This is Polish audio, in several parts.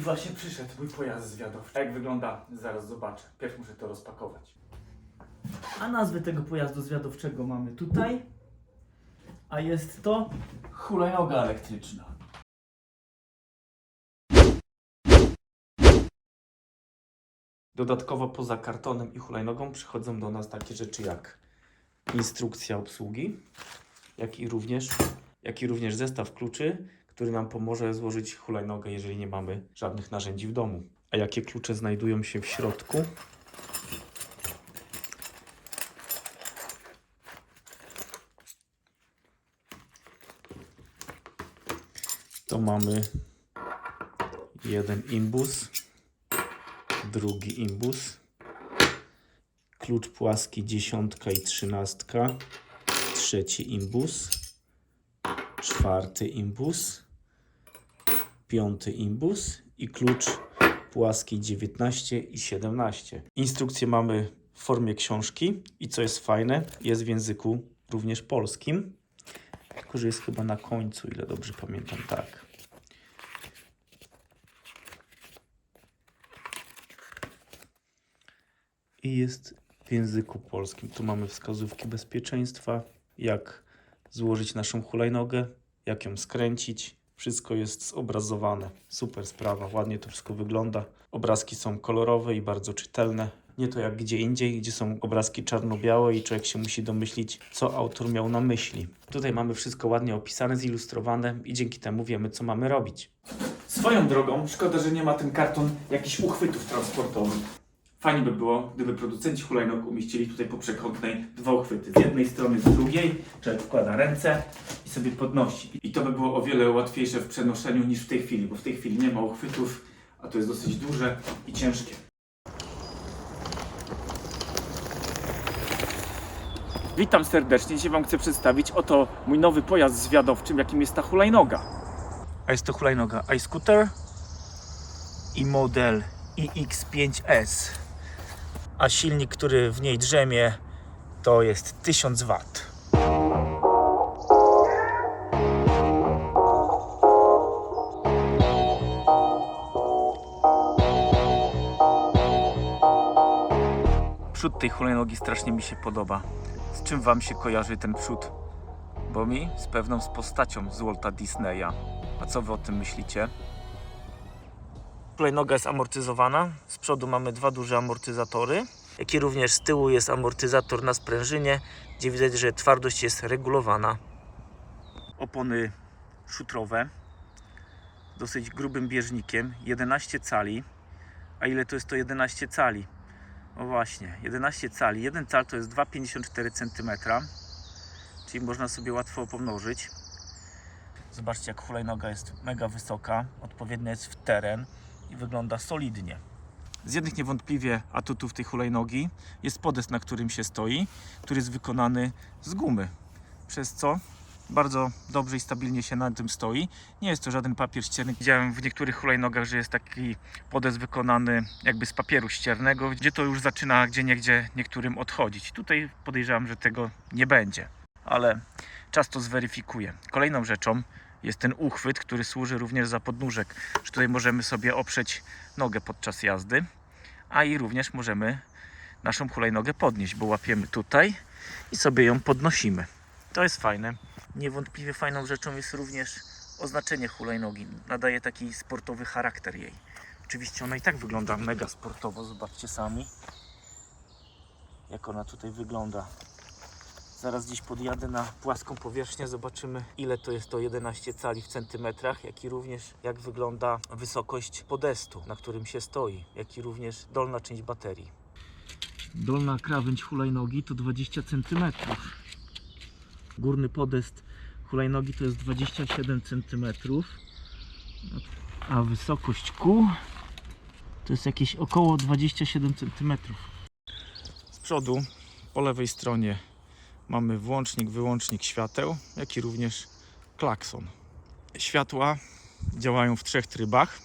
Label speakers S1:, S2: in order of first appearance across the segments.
S1: I właśnie przyszedł mój pojazd zwiadowczy. Jak wygląda, zaraz zobaczę. Pierw muszę to rozpakować.
S2: A nazwę tego pojazdu zwiadowczego mamy tutaj. A jest to hulajnoga elektryczna.
S3: Dodatkowo poza kartonem i hulajnogą przychodzą do nas takie rzeczy jak instrukcja obsługi, jak i również, jak i również zestaw kluczy, który nam pomoże złożyć hulajnogę, jeżeli nie mamy żadnych narzędzi w domu. A jakie klucze znajdują się w środku? To mamy jeden imbus, drugi imbus, klucz płaski dziesiątka i trzynastka, trzeci imbus, czwarty imbus, piąty imbus i klucz płaski 19 i 17. Instrukcje mamy w formie książki i co jest fajne, jest w języku również polskim, tylko że jest chyba na końcu, ile dobrze pamiętam, tak. i jest w języku polskim. Tu mamy wskazówki bezpieczeństwa, jak złożyć naszą hulajnogę, jak ją skręcić. Wszystko jest zobrazowane. Super sprawa, ładnie to wszystko wygląda. Obrazki są kolorowe i bardzo czytelne. Nie to jak gdzie indziej, gdzie są obrazki czarno-białe i człowiek się musi domyślić, co autor miał na myśli. Tutaj mamy wszystko ładnie opisane, zilustrowane i dzięki temu wiemy, co mamy robić.
S1: Swoją drogą, szkoda, że nie ma ten karton jakichś uchwytów transportowych. Fajnie by było, gdyby producenci hulajnóg umieścili tutaj po przekątnej dwa uchwyty. Z jednej strony, z drugiej. Człowiek wkłada ręce i sobie podnosi. I to by było o wiele łatwiejsze w przenoszeniu niż w tej chwili, bo w tej chwili nie ma uchwytów, a to jest dosyć duże i ciężkie. Witam serdecznie. Dzisiaj Wam chcę przedstawić oto mój nowy pojazd zwiadowczym, jakim jest ta hulajnoga.
S3: A jest to hulajnoga iScooter i model iX5S. A silnik, który w niej drzemie, to jest 1000 W. Przód tej hulajnogi strasznie mi się podoba. Z czym Wam się kojarzy ten przód? Bo mi z pewną z postacią z Walta Disneya. A co Wy o tym myślicie? Hulajnoga jest amortyzowana. Z przodu mamy dwa duże amortyzatory, jak i również z tyłu jest amortyzator na sprężynie, gdzie widać, że twardość jest regulowana. Opony szutrowe, dosyć grubym bieżnikiem, 11 cali. A ile to jest to 11 cali? No właśnie, 11 cali. Jeden cal to jest 2,54 cm, czyli można sobie łatwo pomnożyć. Zobaczcie, jak hulajnoga jest mega wysoka, odpowiednia jest w teren i wygląda solidnie. Z jednych niewątpliwie atutów tej hulajnogi jest podest, na którym się stoi, który jest wykonany z gumy, przez co bardzo dobrze i stabilnie się na tym stoi. Nie jest to żaden papier ścierny. Widziałem w niektórych hulajnogach, że jest taki podest wykonany jakby z papieru ściernego, gdzie to już zaczyna gdzie niegdzie niektórym odchodzić. Tutaj podejrzewam, że tego nie będzie, ale czas to zweryfikuje. Kolejną rzeczą jest ten uchwyt, który służy również za podnóżek, że tutaj możemy sobie oprzeć nogę podczas jazdy, a i również możemy naszą hulajnogę podnieść, bo łapiemy tutaj i sobie ją podnosimy. To jest fajne. Niewątpliwie fajną rzeczą jest również oznaczenie hulajnogi. Nadaje taki sportowy charakter jej. Oczywiście ona i tak wygląda mega sportowo, zobaczcie sami jak ona tutaj wygląda. Zaraz gdzieś podjadę na płaską powierzchnię, zobaczymy ile to jest to 11 cali w centymetrach, jak i również jak wygląda wysokość podestu, na którym się stoi, jak i również dolna część baterii. Dolna krawędź hulajnogi to 20 cm. Górny podest hulajnogi to jest 27 cm. A wysokość kół to jest jakieś około 27 cm. Z przodu po lewej stronie mamy włącznik, wyłącznik świateł, jak i również klakson. Światła działają w trzech trybach.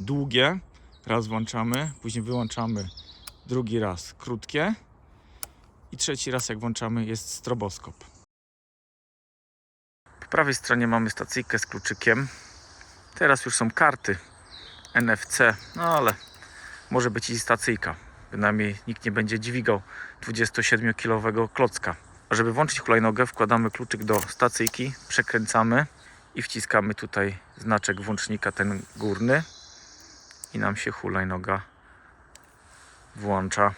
S3: Długie, raz włączamy, później wyłączamy drugi raz krótkie i trzeci raz jak włączamy jest stroboskop. Po prawej stronie mamy stacyjkę z kluczykiem. Teraz już są karty NFC, no ale może być i stacyjka. Bynajmniej nikt nie będzie dźwigał 27-kilowego klocka. Żeby włączyć hulajnogę, wkładamy kluczyk do stacyjki, przekręcamy i wciskamy tutaj znaczek włącznika, ten górny i nam się hulajnoga włącza.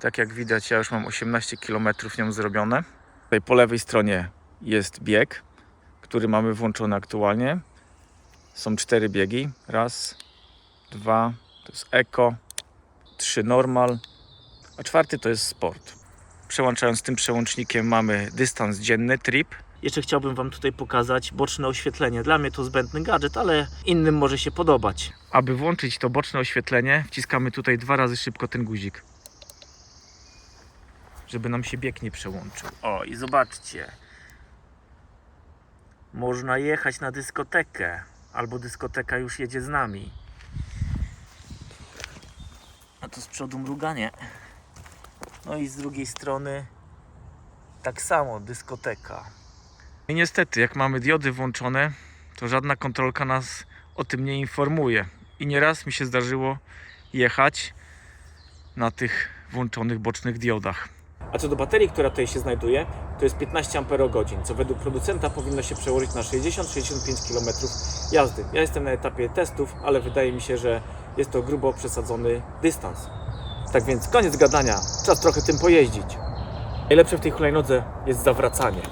S3: Tak jak widać, ja już mam 18 km nią zrobione. Tutaj po lewej stronie jest bieg, który mamy włączony aktualnie. Są cztery biegi. Raz, dwa, to jest Eco, trzy Normal, a czwarty to jest Sport. Przełączając tym przełącznikiem mamy dystans dzienny, trip. Jeszcze chciałbym Wam tutaj pokazać boczne oświetlenie. Dla mnie to zbędny gadżet, ale innym może się podobać. Aby włączyć to boczne oświetlenie, wciskamy tutaj dwa razy szybko ten guzik. Żeby nam się bieg nie przełączył. O, i zobaczcie. Można jechać na dyskotekę, albo dyskoteka już jedzie z nami. Tu z przodu mruganie. No i z drugiej strony tak samo dyskoteka. I niestety, jak mamy diody włączone, to żadna kontrolka nas o tym nie informuje. I nieraz mi się zdarzyło jechać na tych włączonych bocznych diodach. A co do baterii, która tutaj się znajduje, to jest 15 Ah, co według producenta powinno się przełożyć na 60-65 km jazdy. Ja jestem na etapie testów, ale wydaje mi się, że jest to grubo przesadzony dystans. Tak więc koniec gadania, czas trochę tym pojeździć. Najlepsze w tej hulajnodze jest zawracanie.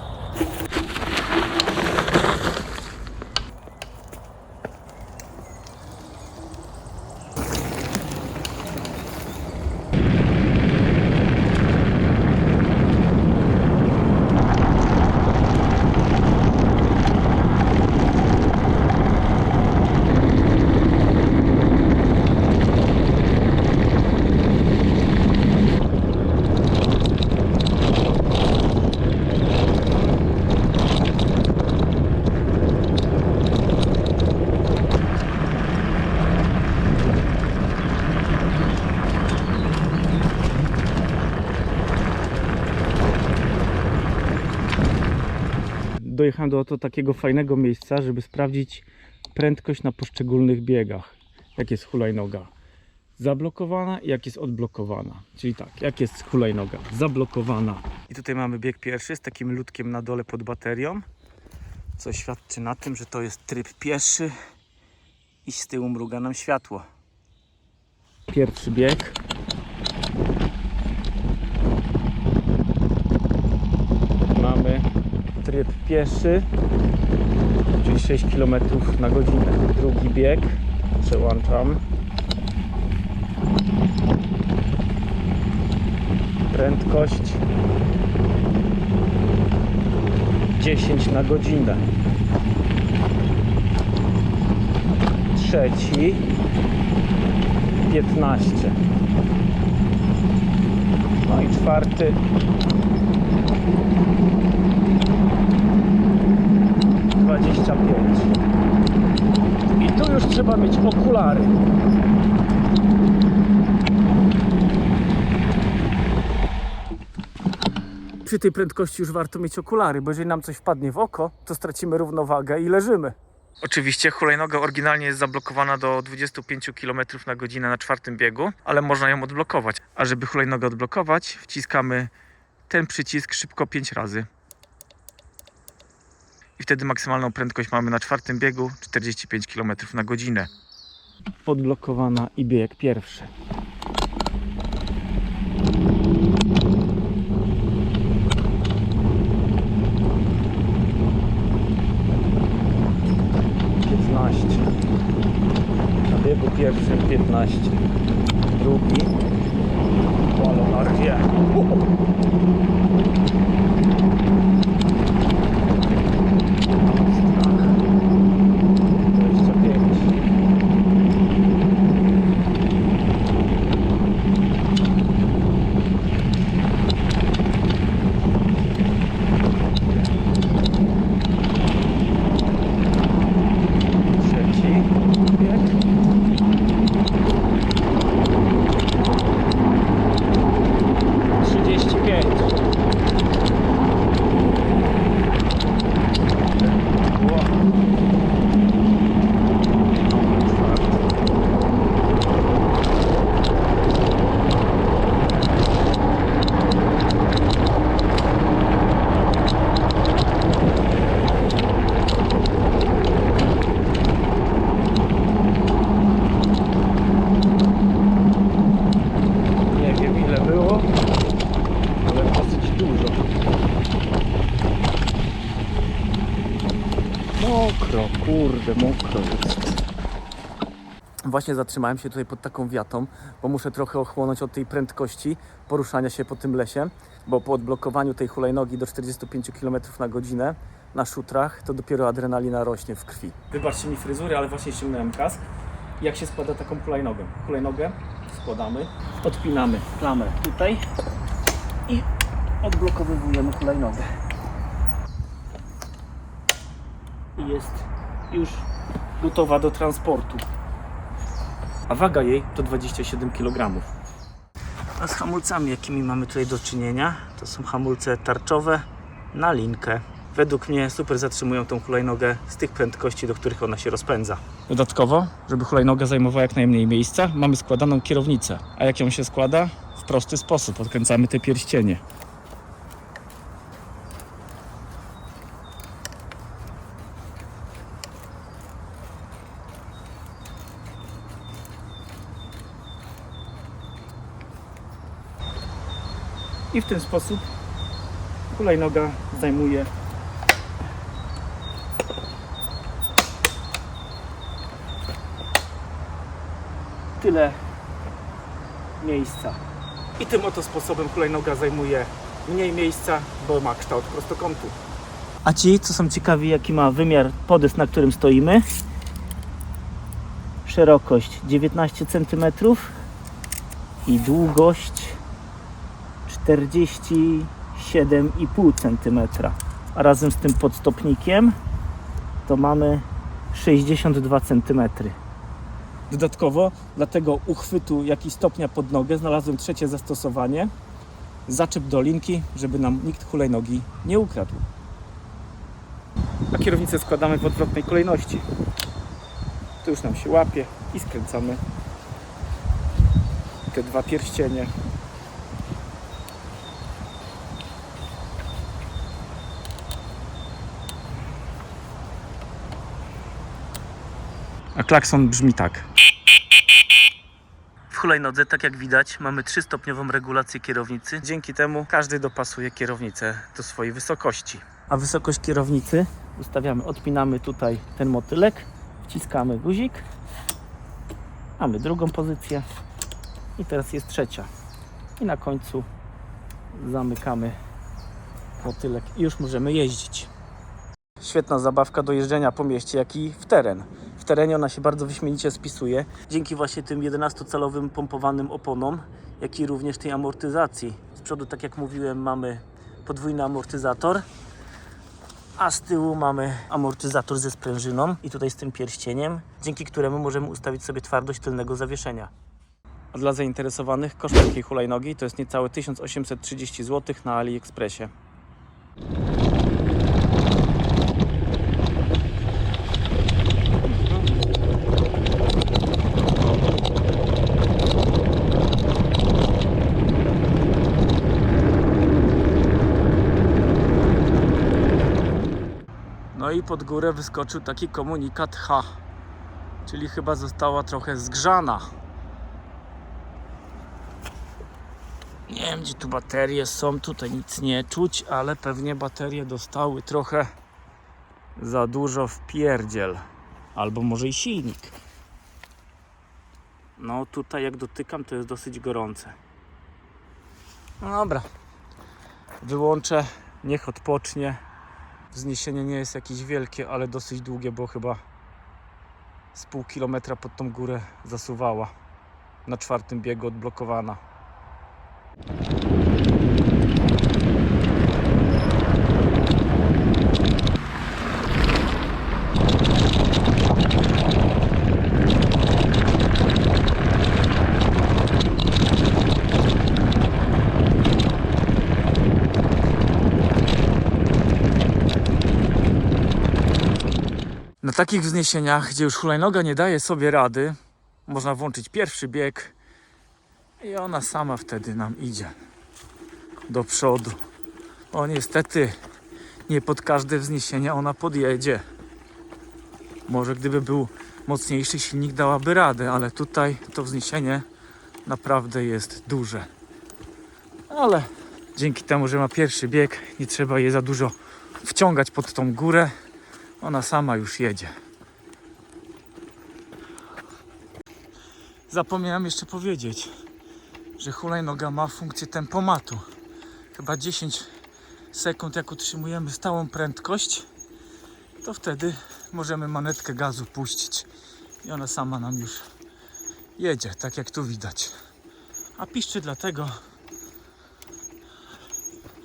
S3: Dojechałem do oto takiego fajnego miejsca, żeby sprawdzić prędkość na poszczególnych biegach. Jak jest hulajnoga zablokowana i jak jest odblokowana. Czyli tak, jak jest hulajnoga zablokowana. I tutaj mamy bieg pierwszy z takim ludkiem na dole pod baterią, co świadczy na tym, że to jest tryb pieszy i z tyłu mruga nam światło. Pierwszy bieg. Mamy tryb pieszy, czyli 6 km na godzinę. Drugi bieg, przełączam. Prędkość 10 na godzinę. Trzeci 15. No i czwarty 25. I tu już trzeba mieć okulary. Przy tej prędkości już warto mieć okulary, bo jeżeli nam coś wpadnie w oko, to stracimy równowagę i leżymy. Oczywiście hulajnoga oryginalnie jest zablokowana do 25 km na godzinę na czwartym biegu, ale można ją odblokować. A żeby hulajnogę odblokować, wciskamy ten przycisk szybko 5 razy i wtedy maksymalną prędkość mamy na czwartym biegu 45 km na godzinę. Podblokowana i bieg pierwszy. Na biegu pierwszym 15. Drugi. Ale na rwie. Dwadzieścia pięć. Trzeci bieg. Trzydzieści pięć.
S2: Mokro, kurde, mokro jest. Właśnie zatrzymałem się tutaj pod taką wiatą, bo muszę trochę ochłonąć od tej prędkości poruszania się po tym lesie, bo po odblokowaniu tej hulajnogi do 45 km na godzinę na szutrach, to dopiero adrenalina rośnie w krwi. Wybaczcie mi fryzury, ale właśnie ściągnąłem kask. Jak się składa taką hulajnogę? Hulajnogę składamy, odpinamy klamę tutaj i odblokowujemy hulajnogę. I jest już gotowa do transportu. A waga jej to 27 kg.
S3: A z hamulcami, jakimi mamy tutaj do czynienia, to są hamulce tarczowe na linkę. Według mnie super zatrzymują tą hulajnogę z tych prędkości, do których ona się rozpędza.
S2: Dodatkowo, żeby hulajnoga zajmowała jak najmniej miejsca, mamy składaną kierownicę. A jak ją się składa? W prosty sposób. Odkręcamy te pierścienie. I w ten sposób hulajnoga zajmuje tyle miejsca. I tym oto sposobem hulajnoga zajmuje mniej miejsca, bo ma kształt prostokątu.
S3: A ci, co są ciekawi, jaki ma wymiar podest, na którym stoimy, szerokość 19 cm i długość 47,5 cm. A razem z tym podstopnikiem to mamy 62 cm.
S2: Dodatkowo dla tego uchwytu, jak i stopnia pod nogę, znalazłem trzecie zastosowanie. Zaczep do linki, żeby nam nikt hulajnogi nie ukradł. A kierownicę składamy w odwrotnej kolejności. To już nam się łapie i skręcamy te dwa pierścienie. A klakson brzmi tak.
S3: W hulajnodze, tak jak widać, mamy trzystopniową regulację kierownicy.
S2: Dzięki temu każdy dopasuje kierownicę do swojej wysokości.
S3: A wysokość kierownicy
S2: Ustawiamy, odpinamy tutaj ten motylek, wciskamy guzik, mamy drugą pozycję i teraz jest trzecia. I na końcu zamykamy motylek i już możemy jeździć. Świetna zabawka do jeżdżenia po mieście, jak i w teren. W terenie ona się bardzo wyśmienicie spisuje.
S3: dzięki właśnie tym 11-calowym pompowanym oponom, jak i również tej amortyzacji. Z przodu, tak jak mówiłem, mamy podwójny amortyzator, a z tyłu mamy amortyzator ze sprężyną i tutaj z tym pierścieniem, dzięki któremu możemy ustawić sobie twardość tylnego zawieszenia.
S2: A dla zainteresowanych koszt takiej hulajnogi to jest niecałe 1830 zł na AliExpressie. No i pod górę wyskoczył taki komunikat H, czyli chyba została trochę zgrzana. Nie wiem, gdzie tu baterie są, tutaj nic nie czuć, ale pewnie baterie dostały trochę za dużo w pierdziel. Albo może i silnik. No tutaj jak dotykam, to jest dosyć gorące. No dobra. Wyłączę, niech odpocznie. Wzniesienie nie jest jakieś wielkie, ale dosyć długie, bo chyba z pół kilometra pod tą górę zasuwała. Na czwartym biegu odblokowana. Takich wzniesieniach, gdzie już hulajnoga nie daje sobie rady, można włączyć pierwszy bieg i ona sama wtedy nam idzie do przodu. O niestety, nie pod każde wzniesienie ona podjedzie. Może gdyby był mocniejszy silnik dałaby radę, ale tutaj to wzniesienie naprawdę jest duże. Ale dzięki temu, że ma pierwszy bieg, nie trzeba jej za dużo wciągać pod tą górę. Ona sama już jedzie. Zapomniałem jeszcze powiedzieć, że hulajnoga ma funkcję tempomatu. Chyba 10 sekund, jak utrzymujemy stałą prędkość, to wtedy możemy manetkę gazu puścić i ona sama nam już jedzie, tak jak tu widać. A piszczy dlatego,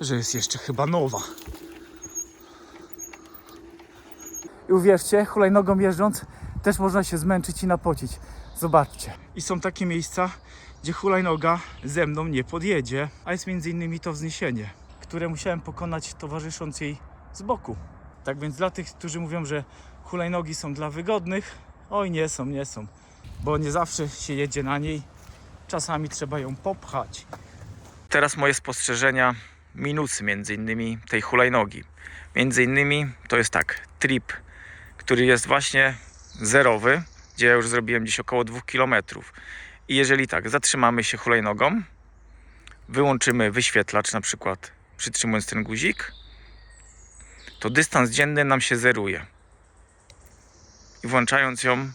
S2: że jest jeszcze chyba nowa. I uwierzcie, hulajnogą jeżdżąc też można się zmęczyć i napocić. Zobaczcie. I są takie miejsca, gdzie hulajnoga ze mną nie podjedzie, a jest między innymi to wzniesienie, które musiałem pokonać towarzysząc jej z boku. Tak więc dla tych, którzy mówią, że hulajnogi są dla wygodnych, oj nie są, nie są, bo nie zawsze się jedzie na niej, czasami trzeba ją popchać.
S3: Teraz moje spostrzeżenia, minusy między innymi tej hulajnogi. Między innymi to jest tak, trip, który jest właśnie zerowy, gdzie ja już zrobiłem gdzieś około 2 km. I jeżeli tak, zatrzymamy się hulajnogą, wyłączymy wyświetlacz na przykład przytrzymując ten guzik, to dystans dzienny nam się zeruje. I włączając ją,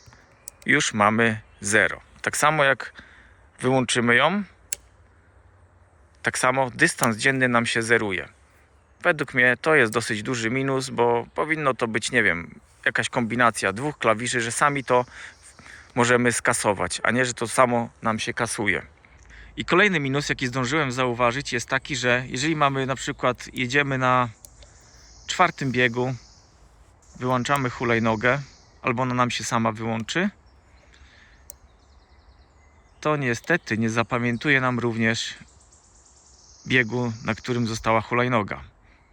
S3: już mamy 0. Tak samo jak wyłączymy ją, tak samo dystans dzienny nam się zeruje. Według mnie to jest dosyć duży minus, bo powinno to być, nie wiem, jakaś kombinacja dwóch klawiszy, że sami to możemy skasować, a nie, że to samo nam się kasuje. I kolejny minus, jaki zdążyłem zauważyć, jest taki, że jeżeli mamy na przykład jedziemy na czwartym biegu, wyłączamy hulajnogę, albo ona nam się sama wyłączy, to niestety nie zapamiętuje nam również biegu, na którym została hulajnoga.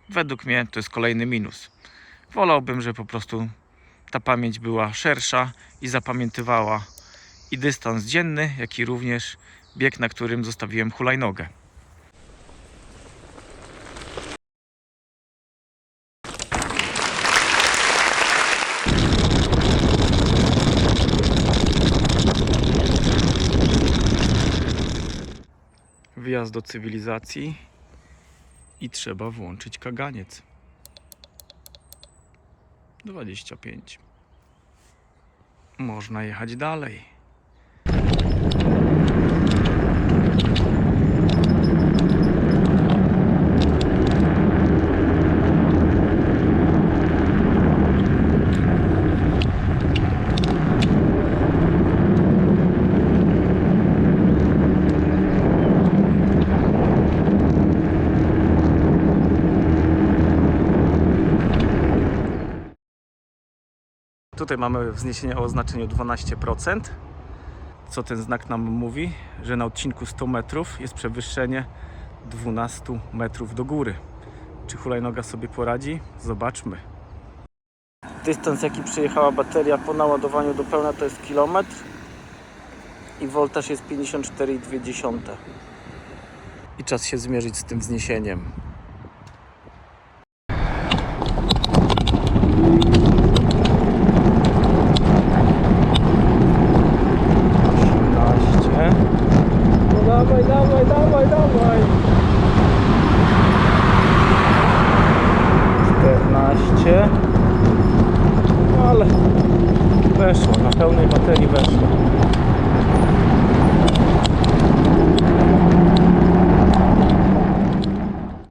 S3: Według mnie to jest kolejny minus. Wolałbym, że po prostu ta pamięć była szersza i zapamiętywała i dystans dzienny, jak i również bieg, na którym zostawiłem hulajnogę. Wyjazd do cywilizacji i trzeba włączyć kaganiec. 25. Można jechać dalej.
S2: Tutaj mamy wzniesienie o oznaczeniu 12%. Co ten znak nam mówi? Że na odcinku 100 metrów jest przewyższenie 12 metrów do góry. Czy hulajnoga sobie poradzi? Zobaczmy. Dystans jaki przejechała bateria po naładowaniu do pełna to jest kilometr i voltaż jest 54,2. I czas się zmierzyć z tym wzniesieniem.